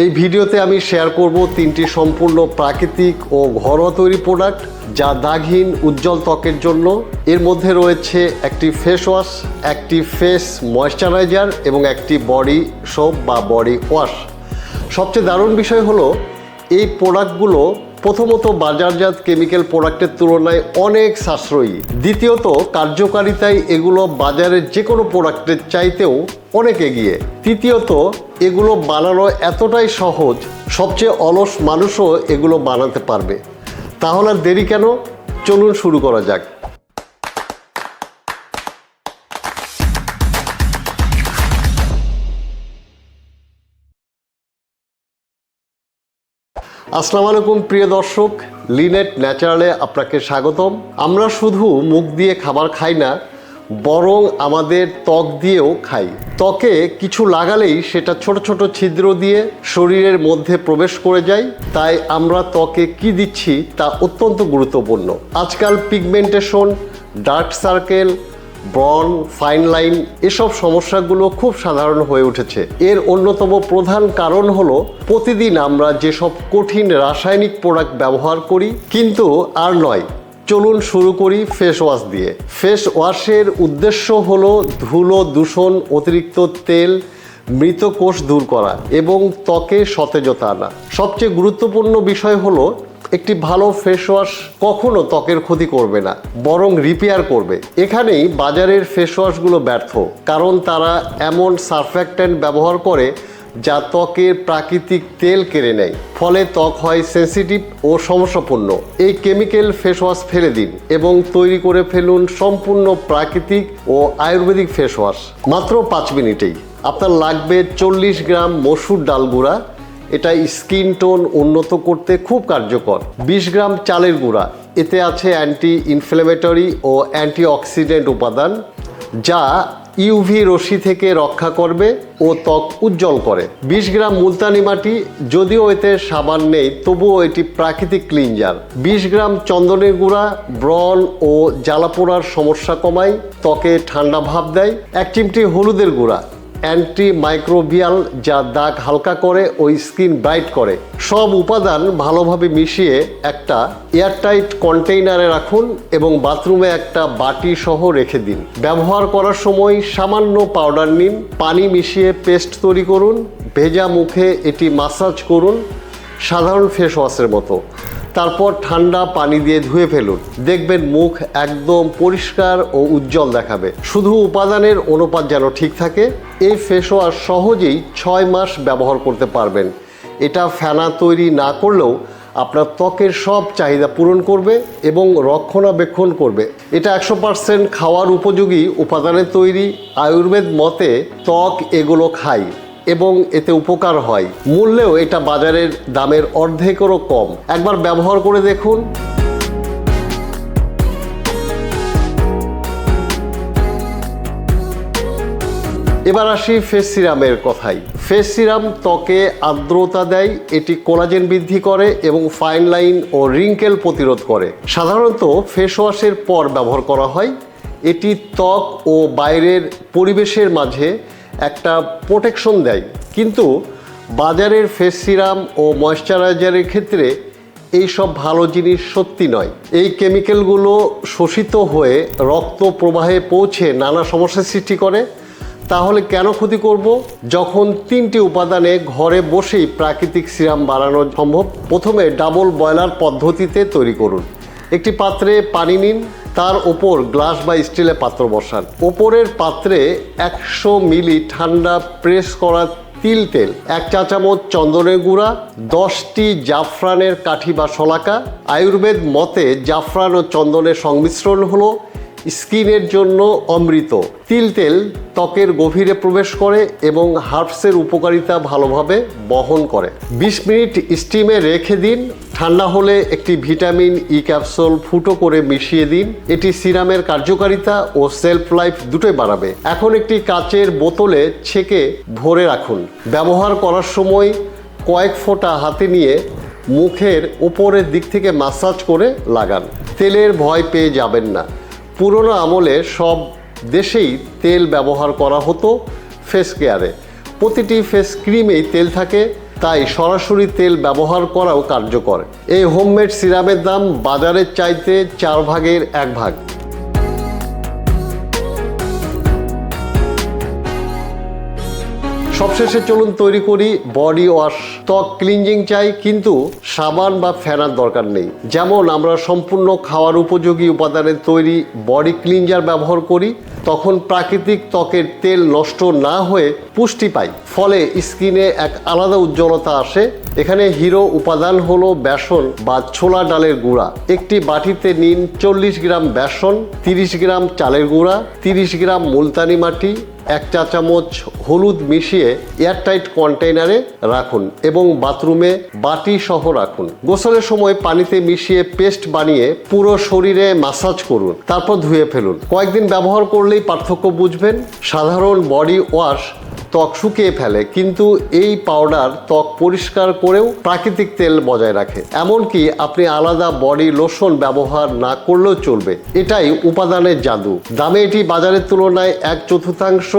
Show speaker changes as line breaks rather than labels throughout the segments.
এই ভিডিওতে আমি শেয়ার করব তিনটি সম্পূর্ণ প্রাকৃতিক ও ঘরোয়া তৈরি প্রোডাক্ট যা দাগহীন, উজ্জ্বল ত্বকের জন্য। এর মধ্যে রয়েছে একটি ফেস ওয়াশ একটি ফেস ময়শ্চারাইজার এবং একটি বডি সোপ বা বডি ওয়াশ সবচেয়ে দারুণ বিষয় হলো, এই প্রোডাক্টগুলো প্রথমত বাজারজাত কেমিক্যাল প্রোডাক্টের তুলনায় অনেক সাশ্রয়ী। দ্বিতীয়ত, কার্যকারিতায় এগুলো বাজারের যে কোনো প্রোডাক্টের চাইতেও অনেক এগিয়ে। তৃতীয়ত, এগুলো বানানো এতটাই সহজ, সবচেয়ে অলস মানুষও এগুলো বানাতে পারবে। তাহলে দেরি কেন? চলুন শুরু করা যাক। আসসালামু আলাইকুম, প্রিয় দর্শক। লিনেট ন্যাচারালে আপনাকে স্বাগতম। আমরা শুধু মুখ দিয়ে খাবার খাই না, বরং আমাদের ত্বক দিয়েও খাই। ত্বকে কিছু লাগালেই সেটা ছোট ছোট ছিদ্র দিয়ে শরীরের মধ্যে প্রবেশ করে যায়। তাই আমরা ত্বকে কি দিচ্ছি তা অত্যন্ত গুরুত্বপূর্ণ। আজকাল পিগমেন্টেশন ডার্ক সার্কেল ব্রন ফাইন লাইন, এসব সমস্যাগুলো খুব সাধারণ হয়ে উঠেছে। এর অন্যতম প্রধান কারণ হলো, প্রতিদিন আমরা যেসব কঠিন রাসায়নিক প্রোডাক্ট ব্যবহার করি, কিন্তু আর নয়। চলুন শুরু করি ফেস ওয়াশ দিয়ে। ফেস ওয়াশের উদ্দেশ্য হলো ধুলো দূষণ, অতিরিক্ত তেল মৃত কোষ দূর করা এবং ত্বকে সতেজতা আনা। সবচেয়ে গুরুত্বপূর্ণ বিষয় হলো একটি ভালো ফেস ওয়াশ কখনো ত্বকের ক্ষতি করবে না, বরং রিপেয়ার করবে। এখানেই বাজারের ফেস ওয়াশগুলো ব্যর্থ, কারণ তারা এমন সারফ্যাক্ট্যান্ট ব্যবহার করে যা ত্বকের প্রাকৃতিক তেল কেড়ে নেয়। ফলে ত্বক হয় সেন্সিটিভ ও সমস্যাপূর্ণ। এই কেমিক্যাল ফেস ওয়াশ ফেলে দিন এবং তৈরি করে ফেলুন সম্পূর্ণ প্রাকৃতিক ও আয়ুর্বেদিক ফেস ওয়াশ মাত্র পাঁচ মিনিটেই। আপনার লাগবে চল্লিশ গ্রাম মসুর ডাল গুঁড়া এটা স্কিন টোন উন্নত করতে খুব কার্যকর। বিশ গ্রাম চালের গুঁড়া, এতে আছে অ্যান্টি ইনফ্লেমেটরি ও অ্যান্টিঅক্সিডেন্ট উপাদান, যা ইউভি রশ্মি থেকে রক্ষা করবে ও ত্বক উজ্জ্বল করে। বিশ গ্রাম মুলতানি মাটি, যদিও এতে সাবান নেই, তবুও এটি প্রাকৃতিক ক্লিনজার। বিশ গ্রাম চন্দনের গুঁড়া, ব্রণ ও জ্বালাপোড়ার সমস্যা কমায়, ত্বকে ঠান্ডা ভাব দেয়। এক চিমটি হলুদের গুঁড়া অ্যান্টি মাইক্রোবিয়াল যা দাগ হালকা করে ও স্কিন ব্রাইট করে। সব উপাদান ভালোভাবে মিশিয়ে একটা এয়ারটাইট কন্টেইনারে রাখুন এবং বাথরুমে একটা বাটি সহ রেখে দিন। ব্যবহার করার সময় সামান্য পাউডার নিন, পানি মিশিয়ে পেস্ট তৈরি করুন, ভেজা মুখে এটি মাসাজ করুন, সাধারণ ফেস ওয়াশের মতো। তারপর ঠান্ডা পানি দিয়ে ধুয়ে ফেলুন। দেখবেন মুখ একদম পরিষ্কার ও উজ্জ্বল দেখাবে। শুধু উপাদানের অনুপাত যেন ঠিক থাকে, এই ফেস ওয়াশ সহজেই ছয় মাস ব্যবহার করতে পারবেন। এটা ফেনা তৈরি না করলেও আপনার ত্বকের সব চাহিদা পূরণ করবে এবং রক্ষণাবেক্ষণ করবে। এটা একশো পার্সেন্ট খাওয়ার উপযোগী উপাদানের তৈরি। আয়ুর্বেদ মতে ত্বক এগুলো খায়। এবং এতে উপকার হয়। মূল্যেও এটা বাজারের দামের অর্ধেকেরও কম। একবার ব্যবহার করে দেখুন। এবার আসি ফেস সিরামের কথাই। ফেস সিরাম ত্বকে আর্দ্রতা দেয়, এটি কোলাজেন বৃদ্ধি করে এবং ফাইন লাইন ও রিঙ্কেল প্রতিরোধ করে। সাধারণত ফেস ওয়াশের পর ব্যবহার করা হয়। এটি ত্বক ও বাইরের পরিবেশের মাঝে একটা প্রোটেকশন দেয়। কিন্তু বাজারের ফেস সিরাম ও ময়শ্চারাইজারের ক্ষেত্রে এই সব ভালো জিনিস সত্যি নয়। এই কেমিক্যালগুলো শোষিত হয়ে রক্ত প্রবাহে পৌঁছে নানা সমস্যার সৃষ্টি করে। তাহলে কেন ক্ষতি করব? যখন তিনটি উপাদানে ঘরে বসেই প্রাকৃতিক সিরাম বানানো সম্ভব, প্রথমে ডাবল বয়লার পদ্ধতিতে তৈরি করুন। একটি পাত্রে পানি নিন তার ওপর গ্লাস বা স্টিলের পাত্র বসান। ওপরের পাত্রে একশো মিলি ঠান্ডা প্রেস করা তিল তেল, এক চা চামচ চন্দনের গুঁড়া, দশটি জাফরানের কাঠি বা শলাকা, আয়ুর্বেদ মতে জাফরান ও চন্দনের সংমিশ্রণ হলো স্কিনের জন্য অমৃত। তিল তেল ত্বকের গভীরে প্রবেশ করে এবং হার্বসের উপকারিতা ভালোভাবে বহন করে। বিশ মিনিট স্টিমে রেখে দিন। ঠান্ডা হলে একটি ভিটামিন ই ক্যাপসুল ফুটো করে মিশিয়ে দিন। এটি সিরামের কার্যকারিতা ও সেলফ লাইফ দুটোই বাড়াবে। এখন একটি কাচের বোতলে ছেঁকে ভরে রাখুন। ব্যবহার করার সময় কয়েক ফোঁটা হাতে নিয়ে মুখের উপরের দিক থেকে মাসাজ করে লাগান। তেলের ভয় পেয়ে যাবেন না। পুরনো আমলে সব দেশেই তেল ব্যবহার করা হতো ফেস কেয়ারে প্রতিটি ফেস ক্রিমেই তেল থাকে, তাই সরাসরি তেল ব্যবহার করাও কার্যকর। এই হোমমেড সিরামের দাম বাজারের চাইতে চার ভাগের এক ভাগ। সবশেষে চলুন তৈরি করি বডি ওয়াশ ত্বক ক্লিনজিং চাই, কিন্তু সাবান বা ফেনার দরকার নেই। যেমন আমরা সম্পূর্ণ খাওয়ার উপযোগী উপাদানের তৈরি বডি ক্লিনজার ব্যবহার করি, তখন প্রাকৃতিক ত্বকের তেল নষ্ট না হয়ে পুষ্টি পাই। ফলে স্কিনে এক আলাদা উজ্জ্বলতা আসে। এখানে হিরো উপাদান হলো বেসন বা ছোলা ডালের গুঁড়া। একটি বাটিতে নিন চল্লিশ গ্রাম বেসন, তিরিশ গ্রাম চালের গুঁড়া, তিরিশ গ্রাম মুলতানি মাটি এক চা চামচ হলুদ মিশিয়ে এয়ারটাইট কন্টেইনারে রাখুন এবং বাথরুমে বাটি সহ রাখুন। গোসলের সময় পানিতে মিশিয়ে পেস্ট বানিয়ে পুরো শরীরে মাসাজ করুন, তারপর ধুয়ে ফেলুন। কয়েকদিন ব্যবহার করলেই পার্থক্য বুঝবেন। সাধারণ বডি ওয়াশ ত্বক শুকিয়ে ফেলে, কিন্তু এই পাউডার ত্বক পরিষ্কার করেও প্রাকৃতিক তেল বজায় রাখে। এমনকি আপনি আলাদা বডি লোশন ব্যবহার না করলেও চলবে। এটাই উপাদানের জাদু। দামে এটি বাজারের তুলনায় এক চতুর্থাংশ।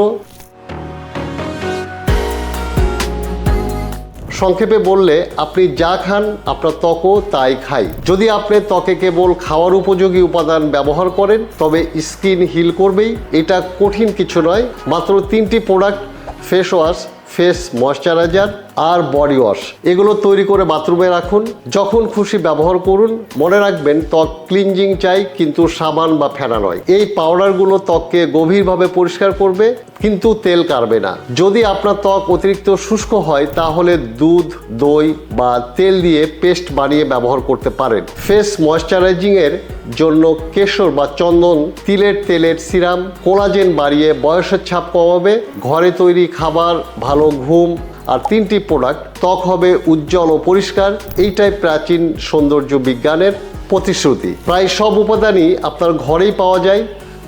সংক্ষেপে বললে, আপনি যা খান, আপনার ত্বকও তাই খাই। যদি আপনি ত্বকে কেবল খাওয়ার উপযোগী উপাদান ব্যবহার করেন, তবে স্কিন হিল করবেই। এটা কঠিন কিছু নয়, মাত্র তিনটি product face wash face moisturiser আর বডি ওয়াশ এগুলো তৈরি করে বাথরুমে রাখুন। যখন খুশি ব্যবহার করুন, মনে রাখবেন ত্বক ক্লিনজিং চাই, কিন্তু সাবান বা ফেনা নয়। এই পাউডারগুলো ত্বককে গভীরভাবে পরিষ্কার করবে, কিন্তু তেল কাটবে না। যদি আপনার ত্বক অতিরিক্ত শুষ্ক হয়, তাহলে দুধ, দই বা তেল দিয়ে পেস্ট বানিয়ে ব্যবহার করতে পারেন। ফেস ময়শ্চারাইজিং এর জন্য কেশর বা চন্দন, তিলের তেলের সিরাম, কোলাজেন বাড়িয়ে বয়সের ছাপ কমাবে, ঘরে তৈরি খাবার, ভালো ঘুম আর তিনটি প্রোডাক্ট ত্বক হবে উজ্জ্বল ও পরিষ্কার। এইটাই প্রাচীন সৌন্দর্য বিজ্ঞানের প্রতিশ্রুতি। প্রায় সব উপাদানই আপনার ঘরেই পাওয়া যায়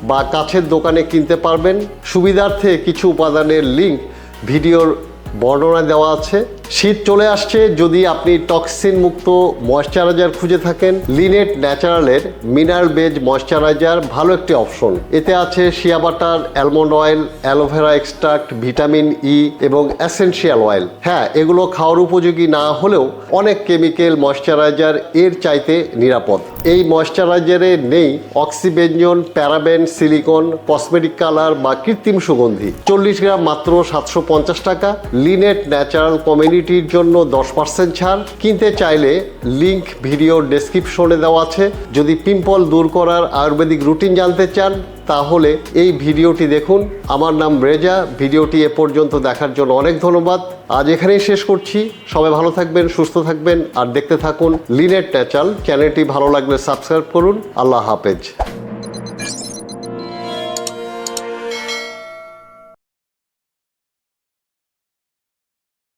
বা কাছের দোকানে কিনতে পারবেন। সুবিধার্থে কিছু উপাদানের লিঙ্ক ভিডিওর বর্ণনা দেওয়া আছে। শীত চলে আসছে, যদি আপনি টক্সিন মুক্ত ময়শ্চারাইজার খুঁজে থাকেন লিনেট ন্যাচারালের মিনারেল বেজ ময়শ্চারাইজার ভালো একটি অপশন এতে আছে shea butter almond oil aloe vera extract vitamin E এবং অ্যাসেনশিয়াল অয়েল হ্যাঁ এগুলো খাওয়ার উপযোগী না হলেও অনেক কেমিক্যাল ময়শ্চারাইজার এর চাইতে নিরাপদ। এই ময়শ্চারাইজারে নেই oxybenzone paraben silicone cosmetic colour বা কৃত্রিম সুগন্ধি। চল্লিশ গ্রাম মাত্র সাতশো পঞ্চাশ টাকা লিনেট ন্যাচারাল কমিউনিটির জন্য দশ পার্সেন্ট ছাড়। কিনতে চাইলে লিংক ভিডিও ডেসক্রিপশনে দেওয়া আছে। যদি পিম্পল দূর করার আয়ুর্বেদিক রুটিন জানতে চান, তাহলে এই ভিডিওটি দেখুন। আমার নাম রেজা। ভিডিওটি এ পর্যন্ত দেখার জন্য অনেক ধন্যবাদ। আজ এখানেই শেষ করছি। সবাই ভালো থাকবেন, সুস্থ থাকবেন, আর দেখতে থাকুন লিনেট ন্যাচারাল। চ্যানেলটি ভালো লাগলে সাবস্ক্রাইব করুন। আল্লাহ হাফেজ।